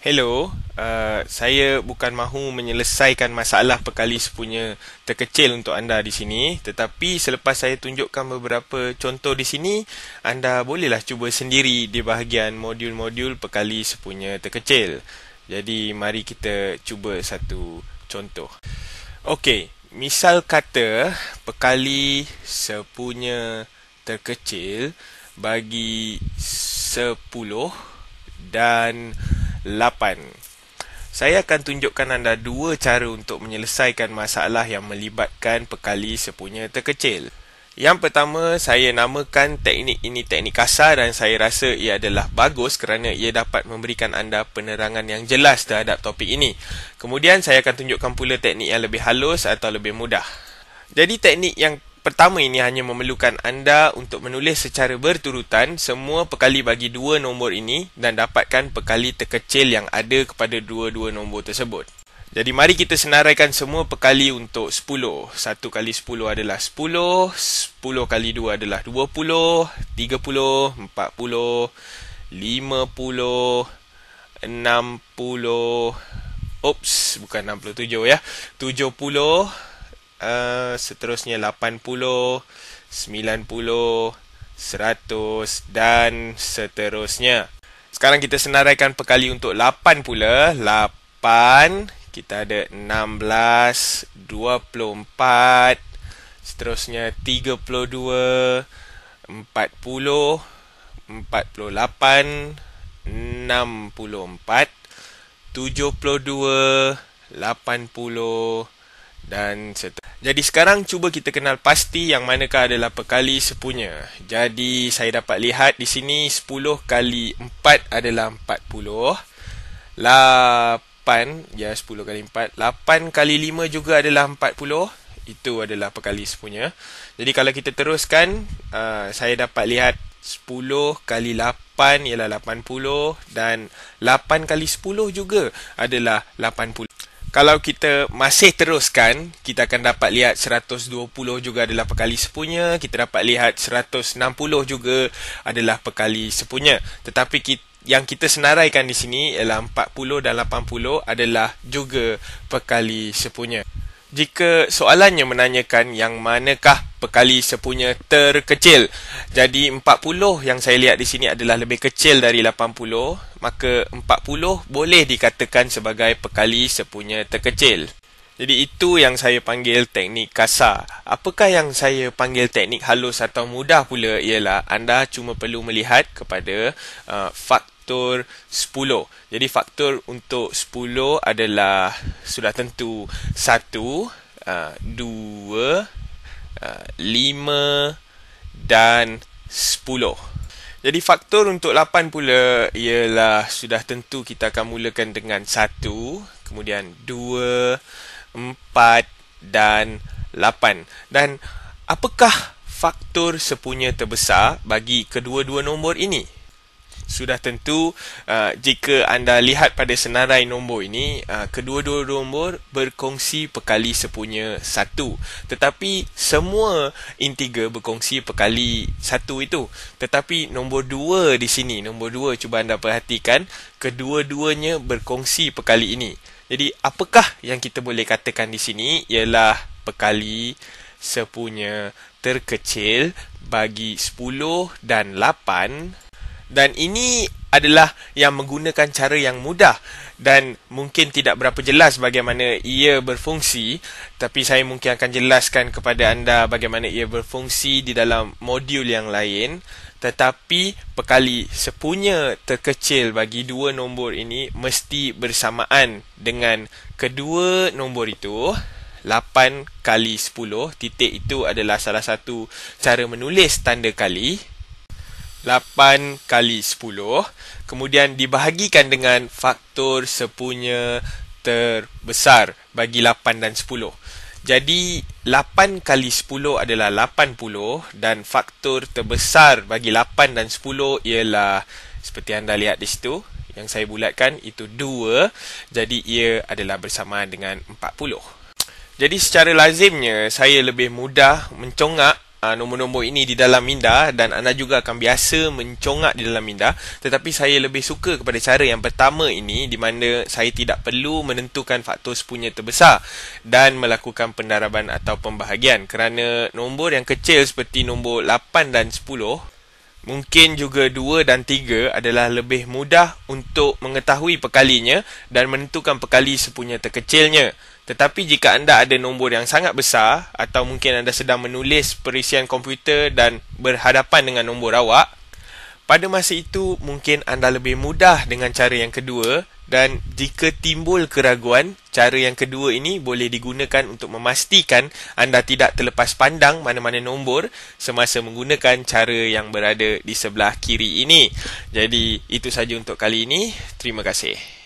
Hello, uh, saya bukan mahu menyelesaikan masalah perkali sepunya terkecil untuk anda di sini. Tetapi selepas saya tunjukkan beberapa contoh di sini anda bolehlah cuba sendiri di bahagian modul-modul perkali sepunya terkecil. Jadi mari kita cuba satu contoh. Okey, misal kata perkali sepunya terkecil bagi 10 dan 8. Saya akan tunjukkan anda dua cara untuk menyelesaikan masalah yang melibatkan perkali sepunya terkecil. Yang pertama, saya namakan teknik ini teknik kasar dan saya rasa ia adalah bagus kerana ia dapat memberikan anda penerangan yang jelas terhadap topik ini. Kemudian, saya akan tunjukkan pula teknik yang lebih halus atau lebih mudah. Jadi, teknik yang pertama ini hanya memerlukan anda untuk menulis secara berturutan semua perkali bagi dua nombor ini dan dapatkan perkali terkecil yang ada kepada dua-dua nombor tersebut. Jadi mari kita senaraikan semua perkali untuk 10. 1 kali 10 adalah 10, 10 kali 2 adalah 20, 30, 40, 50, 60, Oops, bukan 67 ya. 70, uh, seterusnya 80, 90, 100 dan seterusnya. Sekarang kita senaraikan perkali untuk 8 pula. 8, kita ada 16, 24, seterusnya 32, 40, 48, 64, 72, 80 dan seterusnya. Jadi sekarang cuba kita kenal pasti yang manakah adalah perkali sepunya. Jadi saya dapat lihat di sini 10 kali 4 adalah 40. 8, ya 10 kali 4. 8 kali 5 juga adalah 40. Itu adalah perkali sepunya. Jadi kalau kita teruskan, uh, saya dapat lihat 10 kali 8 ialah 80 dan 8 kali 10 juga adalah 80 kalau kita masih teruskan, kita akan dapat lihat 120 juga adalah perkali sepunya. Kita dapat lihat 160 juga adalah perkali sepunya. Tetapi kita, yang kita senaraikan di sini ialah 40 dan 80 adalah juga perkali sepunya. Jika soalannya menanyakan yang manakah perkali sepunya terkecil. Jadi 40 yang saya lihat di sini adalah lebih kecil dari 80, maka 40 boleh dikatakan sebagai perkali sepunya terkecil. Jadi itu yang saya panggil teknik kasar. Apakah yang saya panggil teknik halus atau mudah pula ialah anda cuma perlu melihat kepada uh, faktor 10. Jadi faktor untuk 10 adalah sudah tentu 1, 2, 5 dan 10. Jadi faktor untuk 8 pula ialah sudah tentu kita akan mulakan dengan 1, kemudian 2, 4 dan 8. Dan apakah faktor sepunya terbesar bagi kedua-dua nombor ini? Sudah tentu uh, jika anda lihat pada senarai nombor ini uh, kedua-dua nombor berkongsi perkali sepunya satu. Tetapi semua integer berkongsi perkali satu itu. Tetapi nombor dua di sini nombor dua cuba anda perhatikan kedua-duanya berkongsi perkali ini. Jadi apakah yang kita boleh katakan di sini ialah perkali sepunya terkecil bagi 10 dan 8 dan ini adalah yang menggunakan cara yang mudah. Dan mungkin tidak berapa jelas bagaimana ia berfungsi tapi saya mungkin akan jelaskan kepada anda bagaimana ia berfungsi di dalam modul yang lain. Tetapi perkali sepunya terkecil bagi dua nombor ini mesti bersamaan dengan kedua nombor itu 8 kali 10 titik itu adalah salah satu cara menulis tanda kali 8 kali 10 kemudian dibahagikan dengan faktor sepunya terbesar bagi 8 dan 10 jadi 8 kali 10 adalah 80 dan faktor terbesar bagi 8 dan 10 ialah seperti anda lihat di situ yang saya bulatkan itu 2 jadi ia adalah bersamaan dengan 40 jadi secara lazimnya saya lebih mudah mencongak uh, nombor-nombor ini di dalam minda dan anda juga akan biasa mencongak di dalam minda tetapi saya lebih suka kepada cara yang pertama ini di mana saya tidak perlu menentukan faktor sepunya terbesar dan melakukan pendaraban atau pembahagian kerana nombor yang kecil seperti nombor 8 dan 10 Mungkin juga 2 dan 3 adalah lebih mudah untuk mengetahui pekalinya dan menentukan pekali sepunya terkecilnya. Tetapi jika anda ada nombor yang sangat besar atau mungkin anda sedang menulis perisian komputer dan berhadapan dengan nombor awak, pada masa itu mungkin anda lebih mudah dengan cara yang kedua dan jika timbul keraguan, cara yang kedua ini boleh digunakan untuk memastikan anda tidak terlepas pandang mana-mana nombor semasa menggunakan cara yang berada di sebelah kiri ini. Jadi, itu saja untuk kali ini. Terima kasih.